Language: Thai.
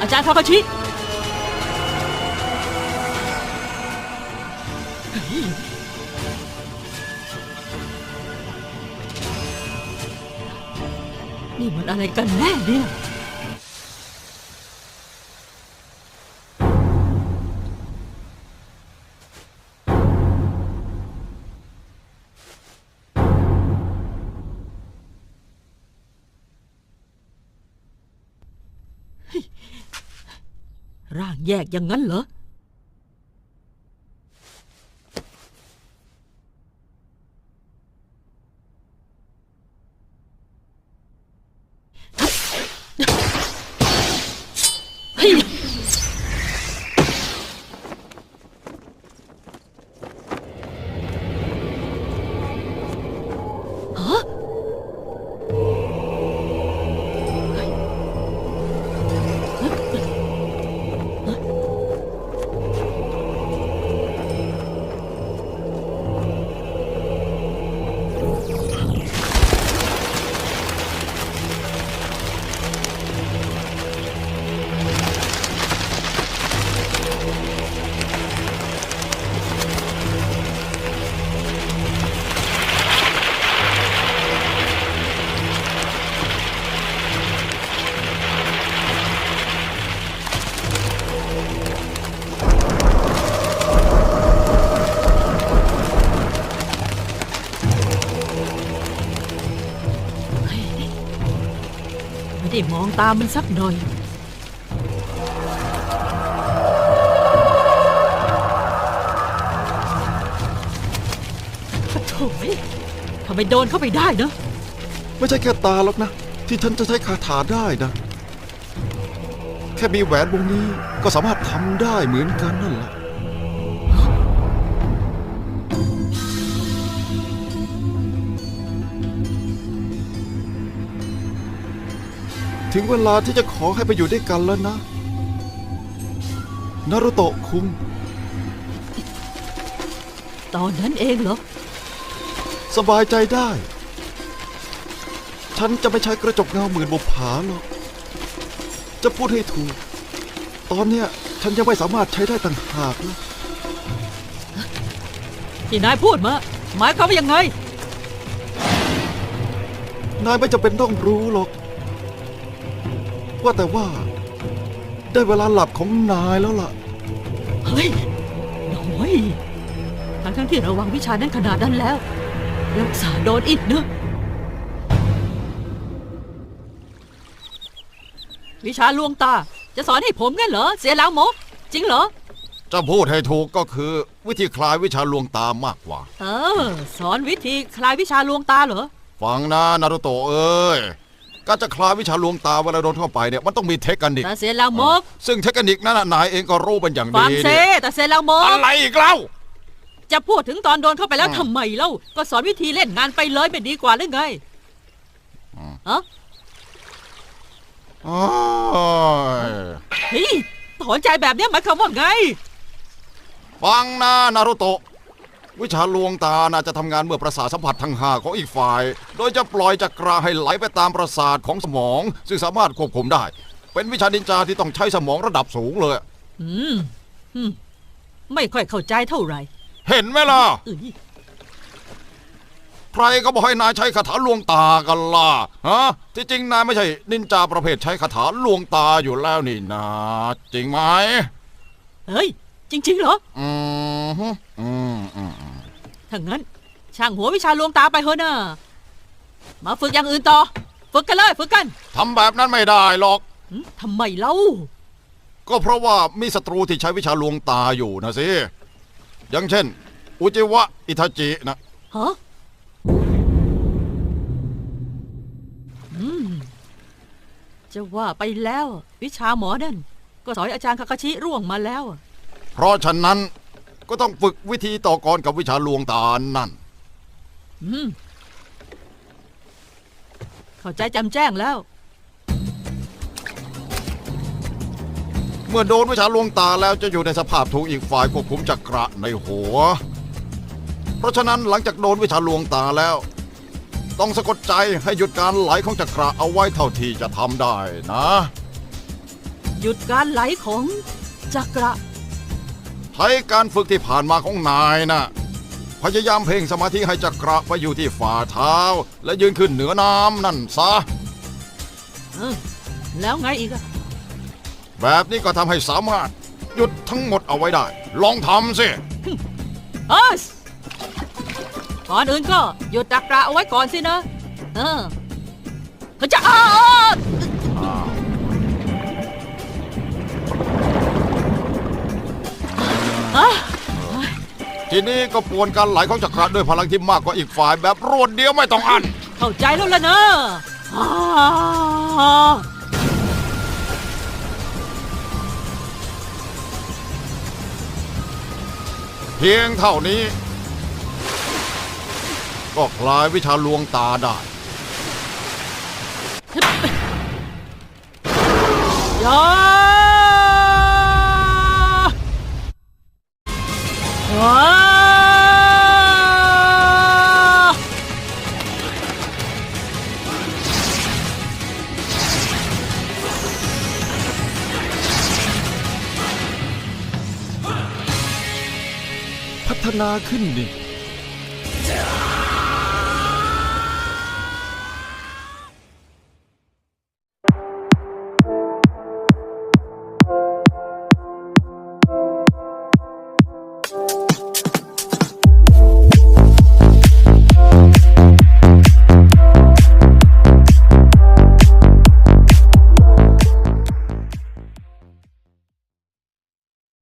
อาจารย์ทาคาชินี่มันอะไรกันแน่เนี่ย ร่างแยกอย่างนั้นเหรอ ไม่ได้มองตามมันสักหน่อย โถ่ทำไมโดนเข้าไปได้เนอะไม่ใช่แค่ตาหรอกนะ ที่ฉันจะใช้คาถาได้นะ แค่มีแหวนวงนี้ก็สามารถทำได้เหมือนกันนั่นแหละ ถึงเวลาที่จะขอให้ไปอยู่ด้วยกันแล้วนะ นารุโตะคุง ตอนนั้นเองเหรอ สบายใจได้ ฉันจะไม่ใช้กระจกเงาหมื่นบุปผาหรอก จะพูดให้ถูก ตอนเนี้ยฉันยังไม่สามารถใช้ได้ต่างหากนะที่นายพูดมา หมายความว่ายังไง นายไม่จำเป็นต้องรู้หรอก ว่าแต่ว่า ได้เวลาหลับของนายแล้วล่ะ เฮ้ยน้อยทั้งทั้งๆที่ระวังวิชานั้นขนาดนั้นแล้วรักษาโดนอีกเนอะวิชาลวงตา จะสอนให้ผมงั้นเหรอ เสียแล้วหมกจริงเหรอ จะพูดให้ถูกก็คือ วิธีคลายวิชาลวงตามากกว่า เออ สอนวิธีคลายวิชาลวงตาเหรอ ฟังนะนารุโตะเอ้ย การจะคลายวิชาลวงตาเวลาโดนเข้าไปเนี่ยมันต้องมีเทคนิคแต่เสียแล้วหมกซึ่งเทคนิคนั้นน่ะนายเองก็รู้เป็นอย่างฟัดีงเซเนี่ยแต่เสียแล้วหมก อะไรอีกเล่า จะพูดถึงตอนโดนเข้าไปแล้วอืมทำไมเล่า ก็สอนวิธีเล่นงานไปเลยไม่ดีกว่าหรือไงฮะโอ้ยเฮ้ยถอนใจแบบเนี้ยหมายความว่าไง ฟังนะนารุโตะ วิชาลวงตาน่าจะทำงานเมื่อประสาทสัมผัสทั้งห้าของอีกฝ่าย โดยจะปล่อยจักราให้ไหลไปตามประสาทของสมอง ซึ่งสามารถควบคุมได้ เป็นวิชานินจาที่ต้องใช้สมองระดับสูงเลย อืมอืมไม่ค่อยเข้าใจเท่าไหร่ เห็นไหมล่ะเอ้ยใครก็บอกให้นายใช้คาถาลวงตากันล่ะฮะที่จริงนายไม่ใช่นินจาประเภทใช้คาถาลวงตาอยู่แล้วนี่นะจริงไหมเฮ้ย จริงๆเหรอ อืมฮึอืมอืมอืม ถ้างั้น ช่างหัววิชาลวงตาไปเถอะนะมาฝึกอย่างอื่นต่อ ฝึกกันเลยฝึกกันทำแบบนั้นไม่ได้หรอก หึทำไมเล่า ก็เพราะว่ามีศัตรูที่ใช้วิชาลวงตาอยู่นะสิ อย่างเช่น อุจิวะ อิทาจินะ ฮะอืม จะว่าไปแล้ว วิชาหมอนั่นก็สอนอาจารย์คาคาชิร่วงมาแล้ว เพราะฉะนั้น ก็ต้องฝึกวิธีต่อกรกับวิชาลวงตานั่น อืมเข้าใจจำแจ้งแล้ว เมื่อโดนวิชาลวงตาแล้วจะอยู่ในสภาพถูกอีกฝ่ายควบคุมจักระในหัว เพราะฉะนั้นหลังจากโดนวิชาลวงตาแล้ว ต้องสะกดใจให้หยุดการไหลของจักระเอาไว้เท่าที่จะทำได้นะ หยุดการไหลของจักระ ใช้การฝึกที่ผ่านมาของนายนะพยายามเพ่งสมาธิให้จักระไปอยู่ที่ฝ่าเท้า และยืนขึ้นเหนือน้ำนั่นซะเออแล้วไงอีกอะแบบนี้ก็ทำให้สามารถ หยุดทั้งหมดเอาไว้ได้ ลองทำสิเออก่อนอื่นก็หยุดจักระเอาไว้ก่อนสินะ เออเขาจะอ้าอ้า ทีนี้ก็ปวนการไหลของจักระด้วยพลังที่มากกว่าอีกฝ่ายแบบรวดเดียวไม่ต้องอันเข้าใจแล้วล่ะนะอ่าเพียงเท่านี้ ก็คลายวิชาลวงตาได้อย่า นาขึ้นนี่